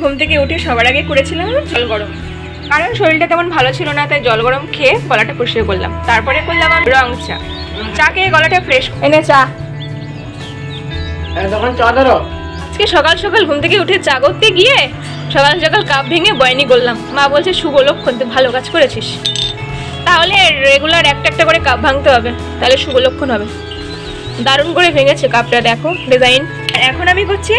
ঘুম থেকে উঠে সবার আগে করেছিলাম জল গরম। কারণ শরীরটা তেমন ভালো ছিল না তাই জল গরম খেয়ে গলাটা পরিষ্কার করলাম। তারপরে করলাম আমি রং চা। চা খেয়ে গলাটা ফ্রেশ এনে চা। তখন চা ধরো। আজকে সকাল সকাল ঘুম থেকে উঠে চা করতে গিয়ে সকাল সকাল কাপ ভেঙে বয়নি করলাম। মা বলছে শুভ লক্ষণ তুই ভালো কাজ করেছিস। তাহলে রেগুলার একটা একটা করে কাপ ভাঙতে হবে। তাহলে শুভ লক্ষণ হবে। দারুণ করে ভেঙেছে কাপটা দেখো ডিজাইন এখন আমি করছি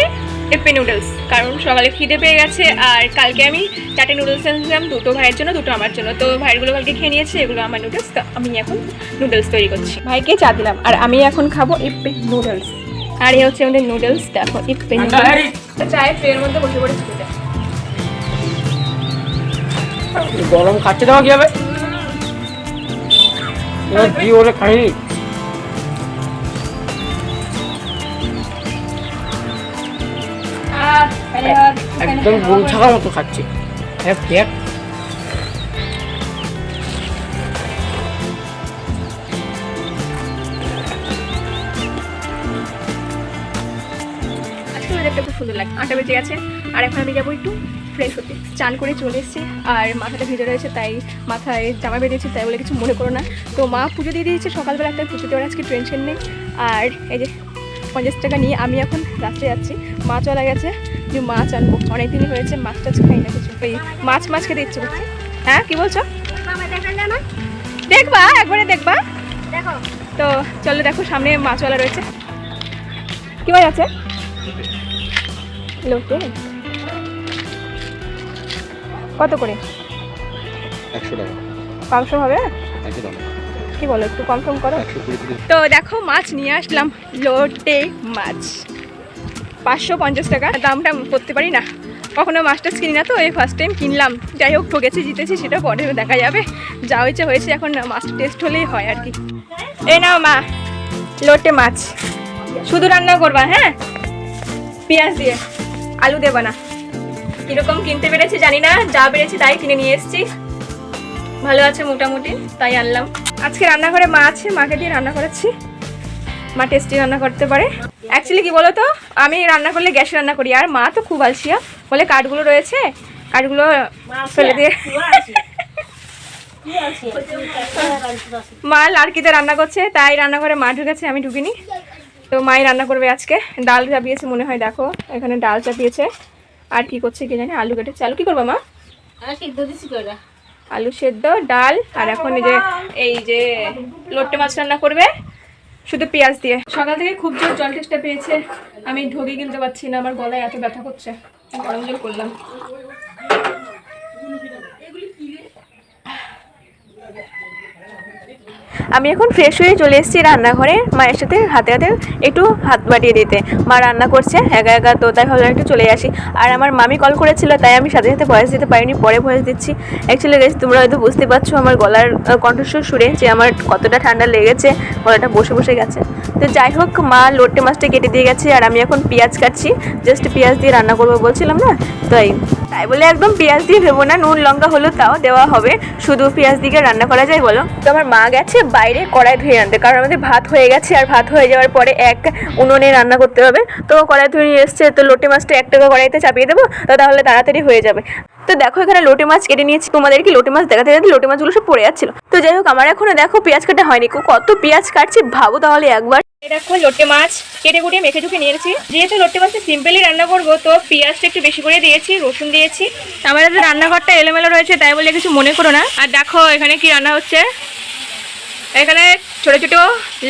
এপে নুডলস কারণ সকালে খিদে পেয়ে গেছে আর কালকে আমি চারটে নুডলস এনেছিলাম দুটো ভাইয়ের জন্য দুটো আমার জন্য। তো ভাইয়েরগুলো কালকে খেয়ে নিয়েছে এগুলো আমার নুডলস তো আমি এখন নুডলস তৈরি করছি। ভাইকে চা দিলাম আর আমি এখন খাব ইপে নুডলস আর এই হচ্ছে আমাদের নুডলস দেখো ইপে নুডলস চায়ের ট্রের মধ্যে বসে পড়ে খেতে গরম খাচ্ছে দেওয়া কি হবে? কি ওরে খাইনি একদম গরু ছাগা মতো খাচ্ছি। এক আজকে ওয়েদারটা খুব সুন্দর আটটা বেজে গেছে, আর এখন আমি যাব একটু ফ্রেশ হতে। চান করে চলে এসেছি, আর মাথাটা ভিজে রয়েছে, তাই মাথায় জামা বেরিয়েছে তাই বলে কিছু মনে করো না। তো মা পুজো দিয়ে দিয়েছে, সকালবেলা তাই পুজো দেওয়ার আজকে টেনশন নেই। আর এই যে পঞ্চাশ টাকা নিয়ে আমি এখন রাত্রে যাচ্ছি। মা চলে গেছে। যে মাছ আনব। অনেক দিনই হয়েছে মাছ টাছ খাই না কিছু। ওই মাছ মাছ খেতে ইচ্ছে করছে। হ্যাঁ কি বলছো? দেখবা একবারে দেখবা। দেখো তো চলো দেখো সামনে মাছওয়ালা রয়েছে। কি মাছ আছে? লোকে কত করে? একশো টাকা। পাঁচশো হবে? একশো টাকা। কি বলো একটু কম করো? তো দেখো মাছ নিয়ে আসলাম। লোটে মাছ। পাঁচশো পঞ্চাশ টাকা। দামটা করতে পারি না। কখনো মাছ টাছ কিনি না তো এই ফার্স্ট টাইম কিনলাম। যাই হোক ঠকেছি জিতেছি সেটা পরে দেখা যাবে। যা হয়েছে হয়েছে। এখন মাছ টেস্ট হলেই হয় আর কি। এই নাও মা লোটে মাছ। শুধু রান্না করবা হ্যাঁ? পেঁয়াজ দিয়ে। আলু দেবা না। কীরকম কিনতে পেরেছি জানি না। যা পেরেছি তাই কিনে নিয়ে এসেছি। ভালো আছে মোটামুটি তাই আনলাম। আজকে রান্নাঘরে মা আছে, মাকে দিয়ে রান্না করাচ্ছি। মা টেস্টি রান্না করতে পারে। অ্যাকচুয়ালি কি বলো তো আমি রান্না করলে গ্যাসে রান্না করি, আর মা তো খুব আলসিয়া। বলে কাঠগুলো রয়েছে, কাঠগুলো ফেলে দিয়ে মা লাড়কিতে রান্না করছে, তাই রান্নাঘরে মা ঢুকেছে, আমি ঢুকিনি। তো মাই রান্না করবে আজকে। ডাল চাপিয়েছে মনে হয়, দেখো, এখানে ডাল চাপিয়েছে। আর কি করছে কি জানি, আলু কেটেছে। আলু কি করব মা? আলু সেদ্ধ ডাল আর এখন এই যে এই যে লোট্টে মাছ রান্না করবে শুধু পেঁয়াজ দিয়ে। সকাল থেকে খুব জোর জল টেস্টটা পেয়েছে। আমি ঢোকে গিলতে পারছি না আমার গলায় এত ব্যথা করছে। গরম জল করলাম। আমি এখন ফ্রেশ হয়ে চলে এসেছি রান্নাঘরে। মায়ের সাথে হাতে হাতে একটু হাত বাটিয়ে দিতে। মা রান্না করছে, একা একা তো তাই ভাবলাম একটু চলে আসি। আর আমার মামি কল করেছিল, তাই আমি সাথে সাথে ভয়েস দিতে পারিনি, পরে ভয়েস দিচ্ছি। অ্যাকচুয়ালি গেছি তোমরা হয়তো বুঝতে পারছ আমার গলার কণ্ঠস্বর সুরে যে আমার কতটা ঠান্ডা লেগেছে, গলাটা বসে বসে গেছে। তো যাই হোক, মা লোটে মাছটা কেটে দিয়ে গেছে, আর আমি এখন পেঁয়াজ কাটছি। জাস্ট পেঁয়াজ দিয়ে রান্না করব বলছিলাম না? তাই। তাই বলে একদম পেঁয়াজ দিয়ে ভেবো না, নুন, লঙ্কা হলো তাও দেওয়া হবে। শুধু পেঁয়াজ দিয়ে রান্না করা যায়, বলো। তো আমার মা গেছে বাইরে কড়াই ধুয়ে আনতে, কারণ আমাদের ভাত হয়ে গেছে আর ভাত হয়ে যাওয়ার পরে এক উনুনে রান্না করতে হবে। তো কড়াই ধুয়ে নিয়ে এসছে, তো লোটে মাছটা এক টাকা কড়াইতে চাপিয়ে দেবো, তো তাহলে তাড়াতাড়ি হয়ে যাবে। তো দেখো এখানে লোটে মাছ কেটে নিয়েছি, তোমাদেরকে লোটে মাছ দেখাতে দেখাতে লোটে মাছগুলো সব পড়ে যাচ্ছিল। তো যাই হোক, আমার এখনও দেখো পেঁয়াজ কাটা হয়নি, কত পেঁয়াজ কাটছি, ভাবো তাহলে একবার। দেখো লোটে মাছ। কেটে কুটিয়ে মেখে ঢুকে নিয়েছি। যেহেতু লোটে মাছটা সিম্পলি রান্না করব, তো পেঁয়াজটা একটু বেশি করে দিয়েছি, রসুন দিয়েছি। আমাদের রান্নাঘরটা এলোমেলো রয়েছে, তাই বলে কিছু মনে করো না। আর দেখো, এখানে কি রান্না হচ্ছে? এখানে ছোট ছোট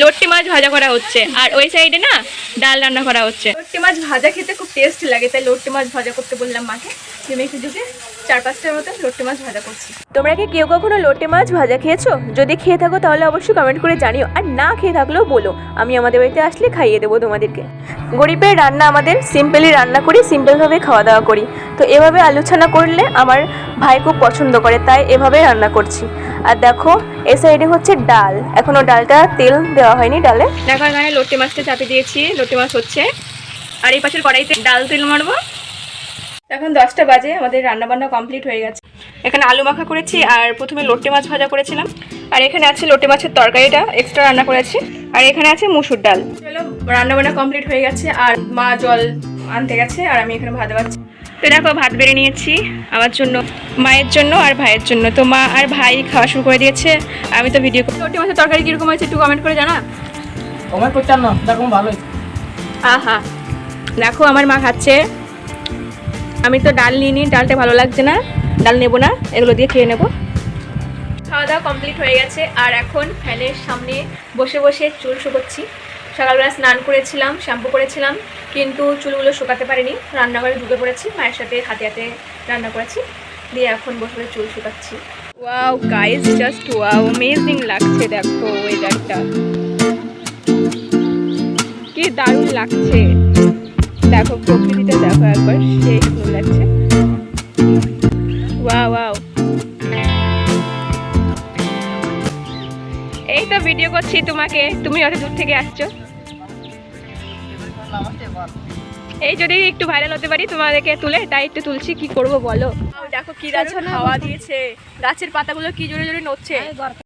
লট্টি মাছ ভাজা করা হচ্ছে। আর ওই সাইডে না ডাল রান্না করা হচ্ছে। লট্টি মাছ ভাজা খেতে খুব টেস্ট লাগে তাই লট্টি মাছ ভাজা করতে বললাম মাকে। তুমি মেখে ঝুঁকে চার পাঁচটার মতো লট্টি মাছ ভাজা করছি। তোমরা কি কেউ কখনো লট্টি মাছ ভাজা খেয়েছো? যদি খেয়ে থাকো তাহলে অবশ্যই কমেন্ট করে জানিও। আর না খেয়ে থাকলেও বলো আমি আমাদের বাড়িতে আসলে খাইয়ে দেবো তোমাদেরকে। গরিবের রান্না আমাদের সিম্পলি রান্না করি সিম্পলভাবে খাওয়া দাওয়া করি। তো এভাবে আলু ছানা করলে আমার ভাই খুব পছন্দ করে, তাই এভাবে রান্না করছি। আর দেখো, এ সাইডে হচ্ছে ডাল। এখনও ডালটা তেল দেওয়া হয়নি ডালে। দেখো, এখানে লোটে মাছটা চাপে দিয়েছি। লোটে মাছ হচ্ছে। আর এই পাশের কড়াইতে ডাল তেল মারবো। এখন দশটা বাজে, আমাদের রান্না বান্না কমপ্লিট হয়ে গেছে। এখানে আলু মাখা করেছি আর প্রথমে লোটে মাছ ভাজা করেছিলাম। আর এখানে আছে লোটে মাছের তরকারিটা এক্সট্রা রান্না করেছি। আর এখানে আছে মুসুর ডাল। চলো রান্না বান্না কমপ্লিট হয়ে গেছে। আর মা জল আনতে গেছে, আর আমি এখানে ভাজা পাচ্ছি তো দেখো ভাত বেড়ে নিয়েছি আমার জন্য মায়ের জন্য আর ভাইয়ের জন্য। তো মা আর ভাই খাওয়া শুরু করে দিয়েছে আমি তো ভিডিও রুটি মাছের তরকারি কীরকম হয়েছে একটু কমেন্ট করে জানা? কমেন্ট করতাম না ভালো আহা দেখো আমার মা খাচ্ছে। আমি তো ডাল নিয়ে নিই ডালটা ভালো লাগছে না ডাল নেব না এগুলো দিয়ে খেয়ে নেব। খাওয়া দাওয়া কমপ্লিট হয়ে গেছে আর এখন ফ্যানের সামনে বসে বসে চুল শুকোচ্ছি। সকালবেলা স্নান করেছিলাম, শ্যাম্পু করেছিলাম, কিন্তু চুলগুলো শুকাতে পারিনি। রান্নাঘরে ঢুকে পড়েছি, মায়ের সাথে হাতে হাতে রান্না করেছি। দিয়ে এখন বসে চুল শুকাচ্ছি। Wow guys just wow amazing লাগছে, দেখো ওয়েদারটা কি দারুণ লাগছে। দেখো, প্রকৃতিটা দেখো একবার, সেই করছি তোমাকে। তুমি অত দূর থেকে আসছো। এই যদি একটু ভাইরাল হতে পারি তোমাদেরকে তুলে তাই একটু তুলছি। কি করব বলো? দেখো কি গাছ খাওয়া দিয়েছে। গাছের পাতাগুলো কি জোরে জোরে নড়ছে।